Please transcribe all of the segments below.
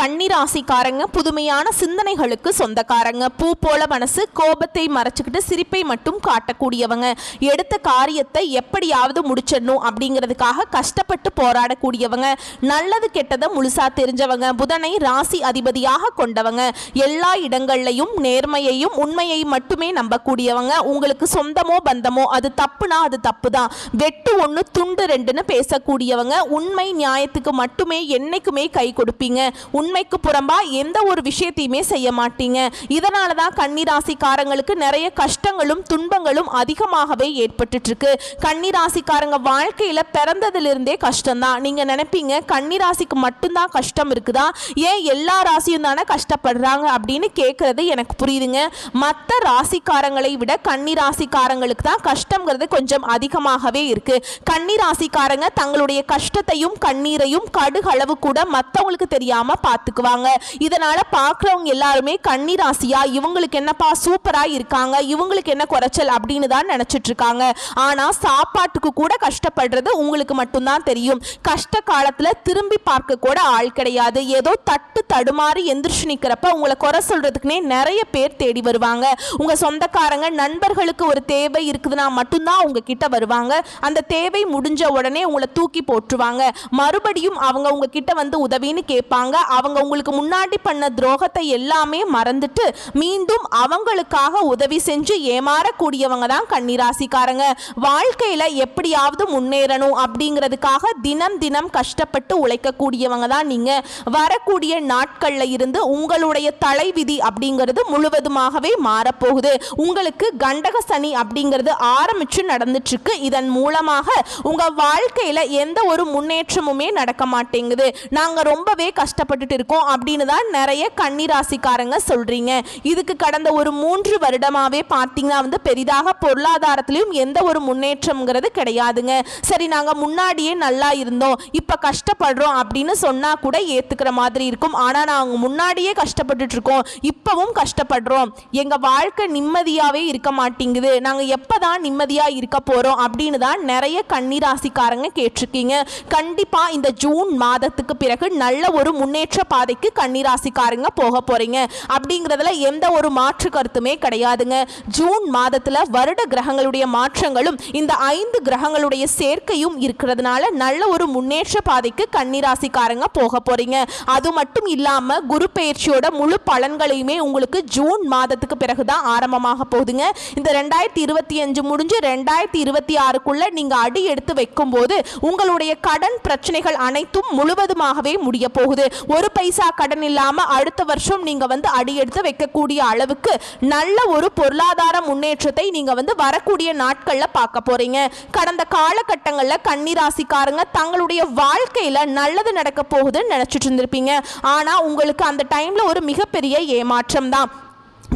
கன்னிராசிக்காரங்க புதுமையான சிந்தனைகளுக்கு சொந்தக்காரங்க. பூ போல மனசு கோபத்தை மறைச்சுக்கிட்டு சிரிப்பை மட்டும் காட்டக்கூடியவங்க. எடுத்த காரியத்தை எப்படியாவது முடிச்சிடணும் அப்படிங்கிறதுக்காக கஷ்டப்பட்டு போராடக்கூடியவங்க. நல்லது கெட்டதை முழுசா தெரிஞ்சவங்க. புதனை ராசி அதிபதியாக கொண்டவங்க. எல்லா இடங்கள்லையும் நேர்மையையும் உண்மையை மட்டுமே நம்பக்கூடியவங்க. உங்களுக்கு சொந்தமோ பந்தமோ அது தப்புனா அது தப்பு தான் வெட்டு ஒன்று துண்டு ரெண்டுன்னு பேசக்கூடியவங்க. உண்மை நியாயத்துக்கு மட்டுமே என்னைக்குமே கை கொடுப்பீங்க. உண்மைக்கு புறம்பா எந்த ஒரு விஷயத்தையுமே செய்ய மாட்டீங்க. இதனால தான் கன்னிராசிக்காரங்களுக்கு நிறைய கஷ்டங்களும் துன்பங்களும் அதிகமாகவே ஏற்பட்டுட்ருக்கு. கன்னிராசிக்காரங்க வாழ்க்கையில பிறந்ததிலிருந்தே கஷ்டம்தான். நீங்க நினைப்பீங்க கன்னிராசிக்கு மட்டும்தான் கஷ்டம் இருக்குதா? ஏன் எல்லா ராசியும் தானே கஷ்டப்படுறாங்க அப்படின்னு கேட்கறது எனக்கு புரியுதுங்க. மற்ற ராசிக்காரங்களை விட கன்னிராசிக்காரங்களுக்கு தான் கஷ்டங்கிறது கொஞ்சம் அதிகமாகவே இருக்கு. கன்னிராசிக்காரங்க தங்களுடைய கஷ்டத்தையும் கண்ணீரையும் கடுகளவு கூட மற்றவங்களுக்கு தெரியாம பார்த்துக்குவாங்க. இதனால பார்க்குறவங்க எல்லாருமே கன்னிராசியா இவங்களுக்கு என்னப்பா சூப்பரா இருக்காங்க இவங்களுக்கு என்ன குறைச்சல் அப்படின்னு தான் நினச்சிட்டு இருக்காங்க ஆனால் சாப்பாட்டுக்கு கூட கஷ்டப்படுறது உங்களுக்கு மட்டும்தான் தெரியும். கஷ்ட காலத்துல திரும்பி பார்க்க கூட ஆள் கிடையாது. ஏதோ தட்டு தடுமாறி எந்திரிச்சு நிக்கிறப்ப உங்களை குறை சொல்றதுக்குனே நிறைய பேர் தேடி வருவாங்க. உங்க சொந்தக்காரங்க நண்பர்களுக்கு ஒரு தேவை இருக்குதுன்னா மட்டும்தான் உங்ககிட்ட வருவாங்க. அந்த தேவை முடிஞ்ச உடனே உங்களை தூக்கி போட்டுருவாங்க. மறுபடியும் அவங்க உங்ககிட்ட வந்து உதவின்னு கேட்பாங்க. அவங்க உங்களுக்கு முன்னாடி பண்ண துரோகத்தை எல்லாமே மறந்துட்டு மீண்டும் அவங்களுக்காக உதவி செஞ்சு ஏமாறக்கூடியவங்க தான் கன்னிராசிக்காரங்க. வாழ்க்கையில எப்படியாவது முன்னேறணும் அப்படிங்கிறதுக்காக தினம் தினம் கஷ்டப்பட்டு உழைக்கக்கூடியவங்க தான் நீங்க. வரக்கூடிய நாட்கள்ல இருந்து உங்களுடைய தலைவிதி அப்படிங்கிறது முழுவதுமாகவே மாறப்போகுது. உங்களுக்கு கண்டக சனி அப்படிங்கிறது ஆரம்பிச்சு நடந்துட்டு இருக்கு இதன் மூலமாக உங்க வாழ்க்கையில எந்த ஒரு முன்னேற்றமுமே நடக்க மாட்டேங்குது. நாங்க ரொம்பவே கஷ்டப்பட்டுட்டு இருக்கும் அப்படின்னு தான் நிறைய கன்னிராசிக்காரங்க சொல்றீங்க. இதுக்கு கடந்த ஒரு மூன்று வருடமாவே பார்த்தீங்கன்னா வந்து பெரிதாக பொருளாதாரத்திலையும் எந்த ஒரு முன்னேற்றம்ங்கிறது கிடையாதுங்க. சரி நாங்க முன்னாடியே நல்லா இருந்தோம். இப்ப கஷ்டப்படுறோம் அப்படின்னு சொன்னா கூட ஏத்துக்கிற மாதிரி இருக்கும். ஆனா நாங்க முன்னாடியே கஷ்டப்பட்டுட்டு இருக்கோம் இப்பவும் கஷ்டப்படுறோம். எங்க வாழ்க்கை நிம்மதியாவே இருக்க மாட்டேங்குது. நாங்க எப்பதான் நிம்மதியா இருக்க போறோம் அப்படின்னு தான் நிறைய கன்னிராசிக்காரங்க கேட்டிருக்கீங்க. கண்டிப்பா இந்த ஜூன் மாதத்துக்கு பிறகு நல்ல ஒரு முன்னேற்ற பாதைக்கு கன்னிராசிக்காரங்க போக போறீங்க. அப்படிங்கிறதுல எந்த ஒரு மாற்று கருத்துமே கிடையாதுங்க. ஜூன் மாதத்துல வருட கிரகங்களுடைய மாற்றங்களும் இந்த ஐந்து கிரகங்களுடைய சேர்க்கையும் இருக்கிறதுனால நல்ல ஒரு முன்னேற்ற பாதைக்கு கன்னிராசிக்காரங்க போக போறீங்க. அது மட்டும் இல்லாம குரு பெயர்ச்சியோட முழு பலன்களையுமே உங்களுக்கு ஜூன் மாதத்துக்கு பிறகுதான் ஆரம்பமாக போகுதுங்க. இந்த ரெண்டாயிரத்தி இருபத்தி அஞ்சு முடிஞ்சு ரெண்டாயிரத்தி இருபத்தி ஆறுக்குள்ள நீங்க அடி எடுத்து வைக்கும் போது உங்களுடைய கடன் பிரச்சனைகள் அனைத்தும் முழுவதுமாகவே முடிய போகுது. ஒரு பைசா கடன் இல்லாம அடுத்த வருஷம் நீங்க வந்து அடி எடுத்து வைக்கக்கூடிய அளவுக்கு நல்ல ஒரு பொருளாதார முன்னேற்றத்தை நீங்க வந்து வரக்கூடிய நாட்கள்ல பார்க்க போறீங்க. கடந்த காலகட்டங்கள்ல கன்னிராசிக்காரங்க தங்களுடைய வாழ்க்கையில நல்லது நடக்க போகுதுன்னு நினைச்சிட்டு இருந்திருப்பீங்க. ஆனா உங்களுக்கு அந்த டைம்ல ஒரு மிகப்பெரிய ஏமாற்றம் தான்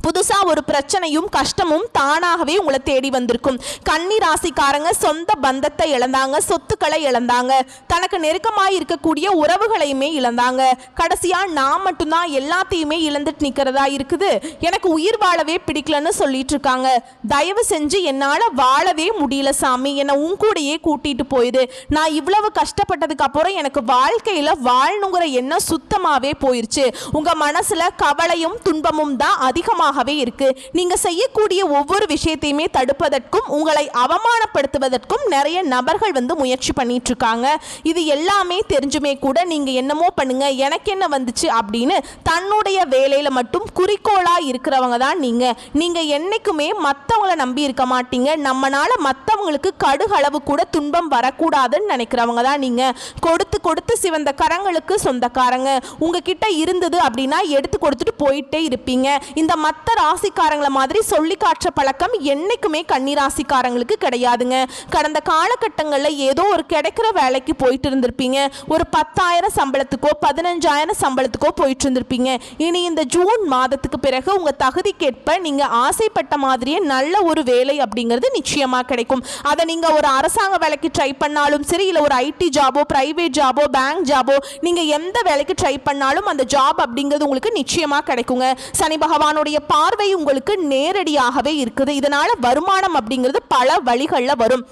புதுசா ஒரு பிரச்சனையும் கஷ்டமும் தானாகவே உங்களை தேடி வந்திருக்கும். கன்னி ராசிக்காரங்க சொந்த பந்தத்தை இழந்தாங்க சொத்துக்களை இழந்தாங்க. தனக்கு நெருக்கமாக இருக்கக்கூடிய உறவுகளையுமே இழந்தாங்க. கடைசியா நான் மட்டும்தான் எல்லாத்தையுமே இழந்துட்டு நிக்கிறதா இருக்குது. எனக்கு உயிர் வாழவே பிடிக்கலன்னு சொல்லிட்டு இருக்காங்க. தயவு செஞ்சு என்னால வாழவே முடியல சாமி. என்னை உன் கூடயே கூட்டிட்டு போயிடு நான் இவ்வளவு கஷ்டப்பட்டதுக்கு அப்புறம் எனக்கு வாழ்க்கையில வாழணுங்கிற எண்ணம் சுத்தமாவே போயிருச்சு. உங்க மனசுல கவலையும் துன்பமும் தான் அதிகமாக அதிகமாகவே இருக்கு. நீங்க செய்யக்கூடிய ஒவ்வொரு விஷயத்தையுமே தடுப்பதற்கும் உங்களை அவமானப்படுத்துவதற்கும் நிறைய நபர்கள் வந்து முயற்சி பண்ணிட்டு இருக்காங்க இது எல்லாமே தெரிஞ்சுமே கூட நீங்க என்னமோ பண்ணுங்க எனக்கு என்ன வந்துச்சு அப்படின்னு தன்னுடைய வேலையில மட்டும் குறிக்கோளா இருக்கிறவங்க தான் நீங்க. நீங்க என்னைக்குமே மற்றவங்கள நம்பி இருக்க மாட்டீங்க. நம்மனால மற்றவங்களுக்கு கடுகளவு கூட துன்பம் வரக்கூடாதுன்னு நினைக்கிறவங்க தான் நீங்க. கொடுத்து கொடுத்து சிவந்த கரங்களுக்கு சொந்தக்காரங்க. உங்ககிட்ட இருந்தது அப்படின்னா எடுத்து கொடுத்துட்டு போயிட்டே இருப்பீங்க. இந்த மற்ற ராசிக்காரங்கள மாதிரி சொல்லி காட்டுற பழக்கம் என்னைக்குமே கன்னிராசிக்காரங்களுக்கு கிடையாதுங்க. கடந்த காலகட்டங்களில் ஏதோ ஒரு கிடைக்கிற வேலைக்கு போயிட்டு இருந்திருப்பீங்க. ஒரு பத்தாயிரம் சம்பளத்துக்கோ பதினஞ்சாயிரம் சம்பளத்துக்கோ போயிட்டு இருந்திருப்பீங்க. இனி இந்த ஜூன் மாதத்துக்கு பிறகு உங்க தகுதிக்கேற்ப நீங்க ஆசைப்பட்ட மாதிரியே நல்ல ஒரு வேலை அப்படிங்கிறது நிச்சயமா கிடைக்கும். அதை நீங்க ஒரு அரசாங்க வேலைக்கு ட்ரை பண்ணாலும் சரி இல்லை ஒரு ஐடி ஜாபோ பிரைவேட் ஜாபோ பேங்க் ஜாபோ நீங்க எந்த வேலைக்கு ட்ரை பண்ணாலும் அந்த ஜாப் அப்படிங்கிறது உங்களுக்கு நிச்சயமா கிடைக்குங்க. சனி பகவானுடைய பார்வை உங்களுக்கு நேரடியாகவே இருக்குது. இதனால வருமானம் அப்படிங்கிறது பல வழிகளில் வரும்.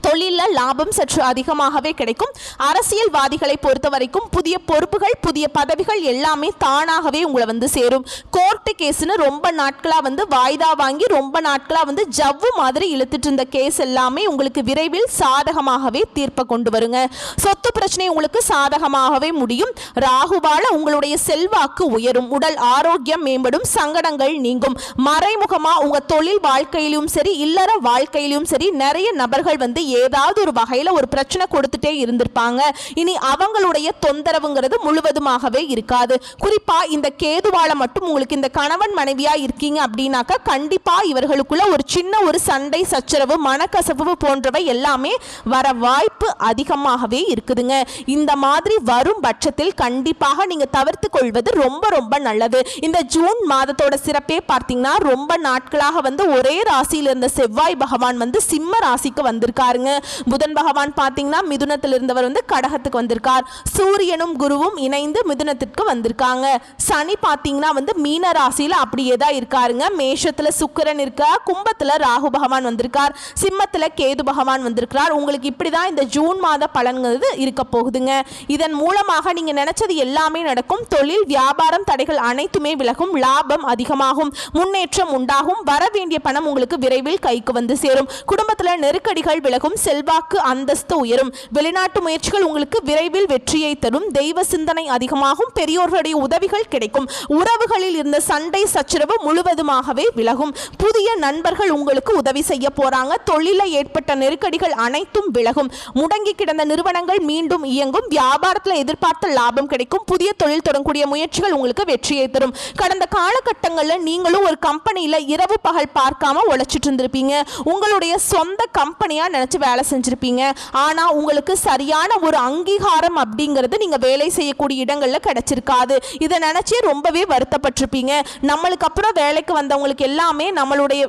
தொழிலில் லாபம் சற்று அதிகமாகவே கிடைக்கும். அரசியல்வாதிகளை பொறுத்த வரைக்கும் புதிய பொறுப்புகள் புதிய பதவிகள் எல்லாமே தானாகவே உங்களை வந்து சேரும். கோர்ட்டு கேஸ்னு ரொம்ப நாட்களாக வந்து வாய்தா வாங்கி ரொம்ப நாட்களாக வந்து ஜவ்வு மாதிரி இழுத்துட்டு இருந்த கேஸ் எல்லாமே உங்களுக்கு விரைவில் சாதகமாகவே தீர்ப்பை கொண்டு வருங்க. சொத்து பிரச்சனை உங்களுக்கு சாதகமாகவே முடியும். ராகுவால உங்களுடைய செல்வாக்கு உயரும். உடல் ஆரோக்கியம் மேம்படும். சங்கடங்கள் நீங்கும். மறைமுகமாக உங்கள் தொழில் வாழ்க்கையிலும் சரி இல்லற வாழ்க்கையிலும் சரி நிறைய நபர்கள் வந்து ஏதாவது ஒரு வகையில் ஒரு பிரச்சனை கொடுத்துட்டே இருந்திருப்பாங்க. இனி அவங்களுடைய தொந்தரவுங்கிறது முழுவதுமாகவே இருக்காது. குறிப்பா இந்த கேதுவால மட்டும் உங்களுக்கு இந்த கணவன் மனைவியா இருக்கீங்க அப்படின்னாக்கா கண்டிப்பா இவர்களுக்குள்ள ஒரு சின்ன ஒரு சண்டை சச்சரவு மனக்கசவு போன்றவை எல்லாமே வர வாய்ப்பு அதிகமாகவே இருக்குதுங்க. இந்த மாதிரி வரும் பட்சத்தில் கண்டிப்பாக நீங்க தவிர்த்து கொள்வது ரொம்ப ரொம்ப நல்லது. இந்த ஜூன் மாதத்தோட சிறப்பே பார்த்தீங்கன்னா ரொம்ப நாட்களாக வந்து ஒரே ராசியில் இருந்த செவ்வாய் பகவான் வந்து சிம்ம ராசிக்கு பாருங்க. புதன் பகவான் பார்த்தீங்கன்னா மிதுனத்தில் இருந்தவர் வந்து கடகத்துக்கு வந்திருக்கார். சூரியனும் குருவும் இணைந்து மிதுனத்திற்கு வந்திருக்காங்க. சனி பார்த்தீங்கன்னா வந்து மீன ராசியில் அப்படியே தான் இருக்காருங்க. மேஷத்தில் சுக்கரன் இருக்கா கும்பத்தில் ராகு பகவான் வந்திருக்கார். சிம்மத்தில் கேது பகவான் வந்திருக்கிறார். உங்களுக்கு இப்படி தான் இந்த ஜூன் மாத பலன்கிறது இருக்க போகுதுங்க. இதன் மூலமாக நீங்கள் நினைச்சது எல்லாமே நடக்கும். தொழில் வியாபாரம் தடைகள் அனைத்துமே விலகும். லாபம் அதிகமாகும். முன்னேற்றம் உண்டாகும். வர வேண்டிய பணம் உங்களுக்கு விரைவில் கைக்கு வந்து சேரும். குடும்பத்தில் நெருக்கடிகள் விலகும். செல்வாக்கு அந்தஸ்து உயரும். வெளிநாட்டு முயற்சிகள் உங்களுக்கு விரைவில் வெற்றியை தரும். தெய்வ சிந்தனை அதிகமாகும். பெரியோர்களுடைய உதவிகள் கிடைக்கும். உறவுகளில் இருந்த சண்டை சச்சரவு முழுவதுமாகவே விலகும். புதிய நண்பர்கள் உங்களுக்கு உதவி செய்ய போறாங்க. தொழில ஏற்பட்ட நெருக்கடிகள் அனைத்தும் விலகும். முடங்கி கிடந்த நிறுவனங்கள் மீண்டும் இயங்கும். வியாபாரத்தில் எதிர்பார்த்த லாபம் கிடைக்கும். புதிய தொழில் தொடங்கக்கூடிய முயற்சிகள் உங்களுக்கு வெற்றியை தரும். கடந்த காலகட்டங்களில் நீங்களும் ஒரு கம்பெனியில் இரவு பகல் பார்க்காம உழைச்சிட்டு இருந்திருப்பீங்க. உங்களுடைய சொந்த கம்பெனியா நினைச்சு வேலை செஞ்சிருப்பீங்க. ஆனா உங்களுக்கு சரியான ஒரு அங்கீகாரம் அப்படிங்கிறது நீங்க வேலை செய்யக்கூடிய இடங்கள்ல கிடைச்சிருக்காது. இதை நினைச்சே ரொம்பவே வருத்தப்பட்டிருப்பீங்க. நம்மளுக்கு அப்புறம் வேலைக்கு வந்தவங்களுக்கு எல்லாமே நம்மளுடைய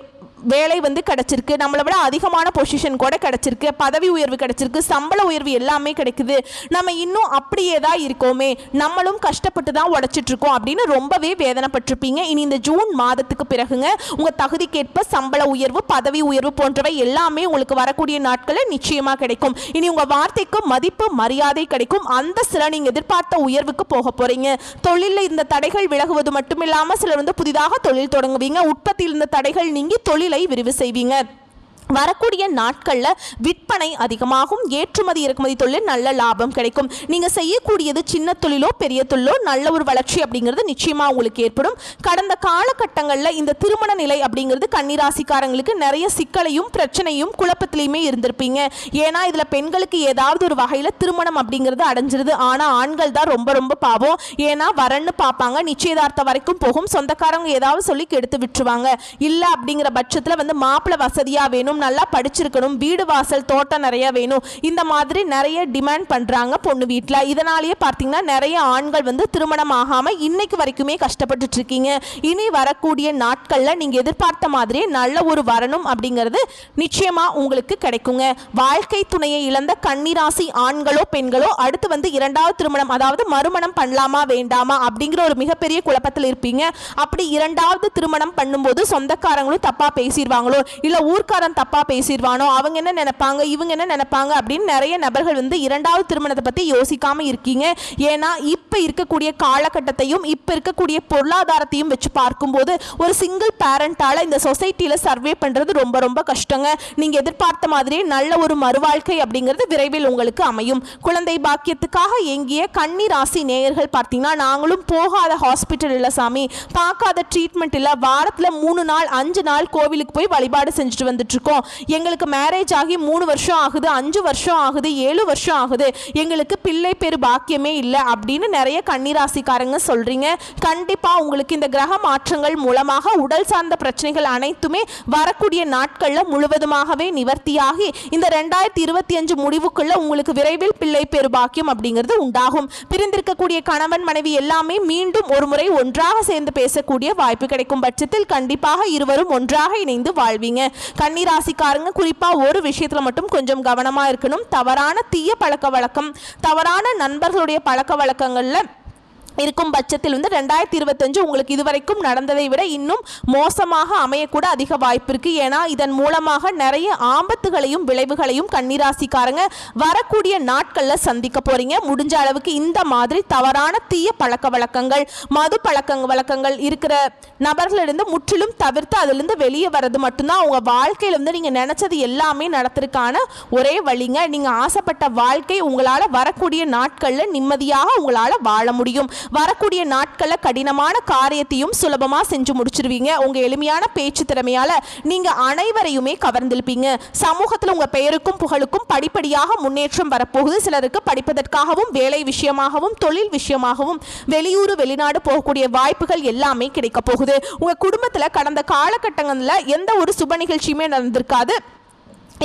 வேலை வந்து கிடச்சிருக்கு. நம்மளை விட அதிகமான பொசிஷன் கூட கிடச்சிருக்கு. பதவி உயர்வு கிடச்சிருக்கு. சம்பள உயர்வு எல்லாமே கிடைக்குது. நம்ம இன்னும் அப்படியே தான் இருக்கோமே. நம்மளும் கஷ்டப்பட்டு தான் உடைச்சிட்டுருக்கோம் அப்படின்னு ரொம்பவே வேதனைப்பட்டிருப்பீங்க. இனி இந்த ஜூன் மாதத்துக்கு பிறகுங்க உங்கள் தகுதிக்கேற்ப சம்பள உயர்வு பதவி உயர்வு போன்றவை எல்லாமே உங்களுக்கு வரக்கூடிய நாட்களில் நிச்சயமாக கிடைக்கும். இனி உங்கள் வார்த்தைக்கு மதிப்பு மரியாதை கிடைக்கும். அந்த சில நீங்கள் எதிர்பார்த்த உயர்வுக்கு போக போகிறீங்க தொழிலில் இந்த தடைகள் விலகுவது மட்டும் இல்லாமல் சிலர் வந்து புதிதாக தொழில் தொடங்குவீங்க. உற்பத்தியில் இருந்த தடைகள் நீங்கி தொழில் விரிவு செய்வீங்க. வரக்கூடிய நாட்களில் விற்பனை அதிகமாகும் ஏற்றுமதி இறக்குமதி தொழில் நல்ல லாபம் கிடைக்கும். நீங்கள் செய்யக்கூடியது சின்ன தொழிலோ பெரிய தொழிலோ நல்ல ஒரு வளர்ச்சி அப்படிங்கிறது நிச்சயமாக உங்களுக்கு ஏற்படும். கடந்த காலகட்டங்களில் இந்த திருமண நிலை அப்படிங்கிறது கன்னிராசிக்காரங்களுக்கு நிறைய சிக்கலையும் பிரச்சனையும் குழப்பத்திலையுமே இருந்திருப்பீங்க. ஏன்னா இதில் பெண்களுக்கு ஏதாவது ஒரு வகையில் திருமணம் அப்படிங்கிறது அடைஞ்சிருது. ஆனால் ஆண்கள் தான் ரொம்ப ரொம்ப பாவம். ஏன்னா வரன்னு பார்ப்பாங்க. நிச்சயதார்த்தம் வரைக்கும் போகும். சொந்தக்காரங்க ஏதாவது சொல்லி கெடுத்து விட்டுருவாங்க. இல்லை அப்படிங்கிற பட்சத்தில் வந்து மாப்பிள்ளை வசதியாக வேணும் நல்லா படிச்சிருக்கணும். வீடு வாசல் தோட்டம் நிறைய வேணும். இந்த மாதிரி நிறைய டிமாண்ட் பண்ணுறாங்க பொண்ணு வீட்டில் இதனாலேயே பார்த்தீங்கன்னா நிறைய ஆண்கள் வந்து திருமணம் ஆகாமல் இன்னைக்கு வரைக்குமே கஷ்டப்பட்டுட்டு இருக்கீங்க. இனி வரக்கூடிய நாட்களில் நீங்கள் எதிர்பார்த்த மாதிரியே நல்ல ஒரு வரணும் அப்படிங்கிறது நிச்சயமாக உங்களுக்கு கிடைக்குங்க. வாழ்க்கை துணையை இழந்த கன்னிராசி ஆண்களோ பெண்களோ அடுத்து வந்து இரண்டாவது திருமணம் அதாவது மறுமணம் பண்ணலாமா வேண்டாமா அப்படிங்கிற ஒரு மிகப்பெரிய குழப்பத்தில் இருப்பீங்க. அப்படி இரண்டாவது திருமணம் பண்ணும்போது சொந்தக்காரங்களும் தப்பாக பேசிடுவாங்களோ இல்லை ஊர்க்காரன் தப்பாக பேசிடுவானோ? அவங்க என்ன நினைப்பாங்க? இவங்க என்ன நினைப்பாங்க? அப்படின்னு நிறைய நபர்கள் வந்து இரண்டாவது திருமணத்தை பற்றி யோசிக்காம இருக்கீங்க. ஏன்னா இப்போ இருக்கக்கூடிய காலகட்டத்தையும் இப்போ இருக்கக்கூடிய பொருளாதாரத்தையும் வச்சு பார்க்கும்போது ஒரு சிங்கிள் பேரண்டால் இந்த சொசைட்டியில் சர்வே பண்ணுறது ரொம்ப ரொம்ப கஷ்டங்க. நீங்கள் எதிர்பார்த்த மாதிரியே நல்ல ஒரு மறுவாழ்க்கை அப்படிங்கிறது விரைவில் உங்களுக்கு அமையும். குழந்தை பாக்கியத்துக்காக எங்கிய கன்னி ராசி நேயர்கள் பார்த்தீங்கன்னா நாங்களும் போகாத ஹாஸ்பிட்டல் இல்லை சாமி. பார்க்காத ட்ரீட்மெண்ட் இல்லை. வாரத்தில் மூணு நாள் அஞ்சு நாள் கோவிலுக்கு போய் வழிபாடு செஞ்சுட்டு வந்துட்டு இருக்கோம். இருக்கோம் எங்களுக்கு மேரேஜ் ஆகி மூணு வருஷம் ஆகுது அஞ்சு வருஷம் ஆகுது ஏழு வருஷம் ஆகுது. எங்களுக்கு பிள்ளை பேர் பாக்கியமே இல்லை அப்படின்னு நிறைய கன்னிராசிக்காரங்க சொல்றீங்க. கண்டிப்பா உங்களுக்கு இந்த கிரக மாற்றங்கள் மூலமாக உடல் சார்ந்த பிரச்சனைகள் அனைத்துமே வரக்கூடிய நாட்களில் முழுவதுமாகவே நிவர்த்தியாகி இந்த ரெண்டாயிரத்தி இருபத்தி அஞ்சு முடிவுக்குள்ள உங்களுக்கு விரைவில் பிள்ளை பேர் பாக்கியம் அப்படிங்கிறது உண்டாகும். பிரிந்திருக்கக்கூடிய கணவன் மனைவி எல்லாமே மீண்டும் ஒரு முறை ஒன்றாக சேர்ந்து பேசக்கூடிய வாய்ப்பு கிடைக்கும் பட்சத்தில் கண்டிப்பாக இருவரும் ஒன்றாக இணைந்து வாழ்வீங்க. ராசிக்காரங்க குறிப்பாக ஒரு விஷயத்தில் மட்டும் கொஞ்சம் கவனமாக இருக்கணும். தவறான தீய பழக்க வழக்கம் தவறான நண்பர்களுடைய பழக்க வழக்கங்களில் இருக்கும் பட்சத்தில் வந்து ரெண்டாயிரத்தி இருபத்தஞ்சு உங்களுக்கு இதுவரைக்கும் நடந்ததை விட இன்னும் மோசமாக அமையக்கூட அதிக வாய்ப்பு இருக்குது ஏன்னா இதன் மூலமாக நிறைய ஆபத்துகளையும் விளைவுகளையும் கன்னிராசிக்காரங்க வரக்கூடிய நாட்களில் சந்திக்க போகிறீங்க முடிஞ்ச அளவுக்கு இந்த மாதிரி தவறான தீய பழக்க வழக்கங்கள் மது பழக்க வழக்கங்கள் இருக்கிற நபர்களிருந்து முற்றிலும் தவிர்த்து அதிலிருந்து வெளியே வர்றது மட்டும்தான் அவங்க வாழ்க்கையில வந்து நீங்கள் நினச்சது எல்லாமே நடத்திருக்கான ஒரே வழிங்க. நீங்கள் ஆசைப்பட்ட வாழ்க்கை உங்களால் வரக்கூடிய நாட்களில் நிம்மதியாக உங்களால் வாழ முடியும். வரக்கூடிய நாட்களில் கடினமான காரியத்தையும் சுலபமாக செஞ்சு முடிச்சிருவீங்க. உங்கள் எளிமையான பேச்சு திறமையால் நீங்கள் அனைவரையுமே கவர்ந்திருப்பீங்க சமூகத்தில் உங்கள் பெயருக்கும் புகழுக்கும் படிப்படியாக முன்னேற்றம் வரப்போகுது. சிலருக்கு படிப்பதற்காகவும் வேலை விஷயமாகவும் தொழில் விஷயமாகவும் வெளியூர் வெளிநாடு போகக்கூடிய வாய்ப்புகள் எல்லாமே கிடைக்க போகுது. உங்கள் குடும்பத்தில் கடந்த காலகட்டங்களில் எந்த ஒரு சுப நிகழ்ச்சியுமே நடந்திருக்காது.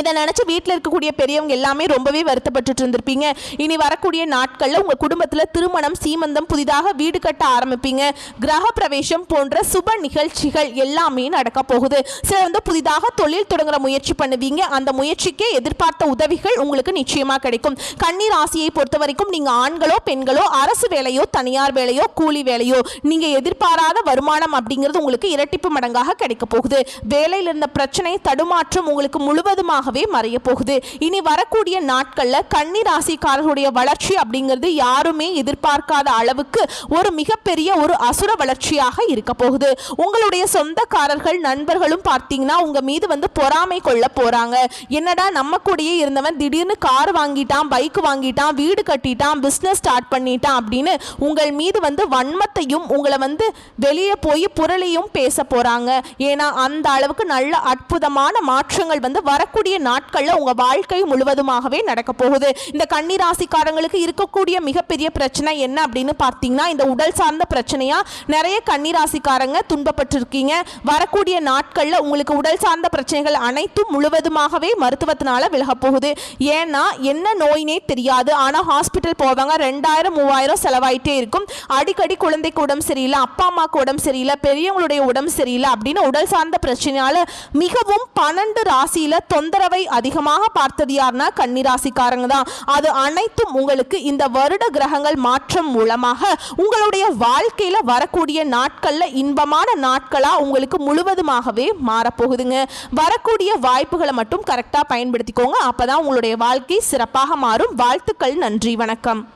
இதை நினச்சி வீட்டில் இருக்கக்கூடிய பெரியவங்க எல்லாமே ரொம்பவே வருத்தப்பட்டுட்டு இருந்திருப்பீங்க. இனி வரக்கூடிய நாட்களில் உங்கள் குடும்பத்தில் திருமணம் சீமந்தம் புதிதாக வீடு கட்ட ஆரம்பிப்பீங்க. கிரக பிரவேசம் போன்ற சுப நிகழ்ச்சிகள் எல்லாமே நடக்க போகுது. சில வந்து புதிதாக தொழில் தொடங்குற முயற்சி பண்ணுவீங்க. அந்த முயற்சிக்கே எதிர்பார்த்த உதவிகள் உங்களுக்கு நிச்சயமாக கிடைக்கும். கன்னி ராசியை பொறுத்த வரைக்கும் நீங்கள் ஆண்களோ பெண்களோ அரசு வேலையோ தனியார் வேலையோ கூலி வேலையோ நீங்கள் எதிர்பாராத வருமானம் அப்படிங்கிறது உங்களுக்கு இரட்டிப்பு மடங்காக கிடைக்க போகுது. வேலையில் இருந்த பிரச்சனை தடுமாற்றம் உங்களுக்கு முழுவதுமாக தானாகவே மறைய போகுது. இனி வரக்கூடிய நாட்கள்ல கன்னி ராசிக்காரர்களுடைய வளர்ச்சி அப்படிங்கிறது யாருமே எதிர்பார்க்காத அளவுக்கு ஒரு மிகப்பெரிய ஒரு அசுர வளர்ச்சியாக இருக்க போகுது. உங்களுடைய சொந்தக்காரர்கள் நண்பர்களும் பார்த்தீங்கன்னா உங்க மீது வந்து பொறாமை கொள்ள போறாங்க. என்னடா நம்ம கூடயே இருந்தவன் திடீர்னு கார் வாங்கிட்டான் பைக் வாங்கிட்டான் வீடு கட்டிட்டான் பிஸ்னஸ் ஸ்டார்ட் பண்ணிட்டான் அப்படின்னு உங்கள் மீது வந்து வன்மத்தையும் உங்களை வந்து வெளியே போய் புரளையும் பேச போறாங்க. ஏன்னா அந்த அளவுக்கு நல்ல அற்புதமான மாற்றங்கள் வந்து வரக்கூடிய நாட்களில் உங்கள் வாழ்க்கை முழுவதுமாகவே நடக்க போகுது. இந்த கன்னி ராசிக்காரங்களுக்கு இருக்கக்கூடிய மிகப்பெரிய பிரச்சனை என்ன அப்படின்னு பார்த்தீங்கன்னா இந்த உடல் சார்ந்த பிரச்சனையா? நிறைய கன்னி ராசிக்காரங்க துன்பப்பட்டிருக்கீங்க. வரக்கூடிய நாட்களில் உங்களுக்கு உடல் சார்ந்த பிரச்சனைகள் அனைத்தும் முழுவதுமாகவே மருத்துவத்தினால விலக போகுது. ஏன்னா என்ன நோயினே தெரியாது. ஆனால் ஹாஸ்பிட்டல் போவாங்க. ரெண்டாயிரம் மூவாயிரம் செலவாயிட்டே இருக்கும். அடிக்கடி குழந்தைக்கு உடம்பு சரியில்லை அப்பா அம்மாவுக்கு உடம்பு சரியில்லை பெரியவங்களுடைய உடம்பு சரியில்லை அப்படின்னு உடல் சார்ந்த பிரச்சனையால மிகவும் பன்னெண்டு ராசியில தொந்தரவு அதிகமாக பார்த்தது யாருன்னா கன்னிராசிக்காரங்க தான். அது அனைத்தும் உங்களுக்கு இந்த வருட கிரகங்கள் மாற்றம் மூலமாக உங்களுடைய வாழ்க்கையில வரக்கூடிய நாட்கள்ல இன்பமான நாட்களா உங்களுக்கு முழுவதுமாகவே மாறப்போகுதுங்க. வரக்கூடிய வாய்ப்புகளை மட்டும் கரெக்டாக பயன்படுத்திக்கோங்க. அப்பதான் உங்களுடைய வாழ்க்கை சிறப்பாக மாறும். வாழ்த்துக்கள் நன்றி வணக்கம்.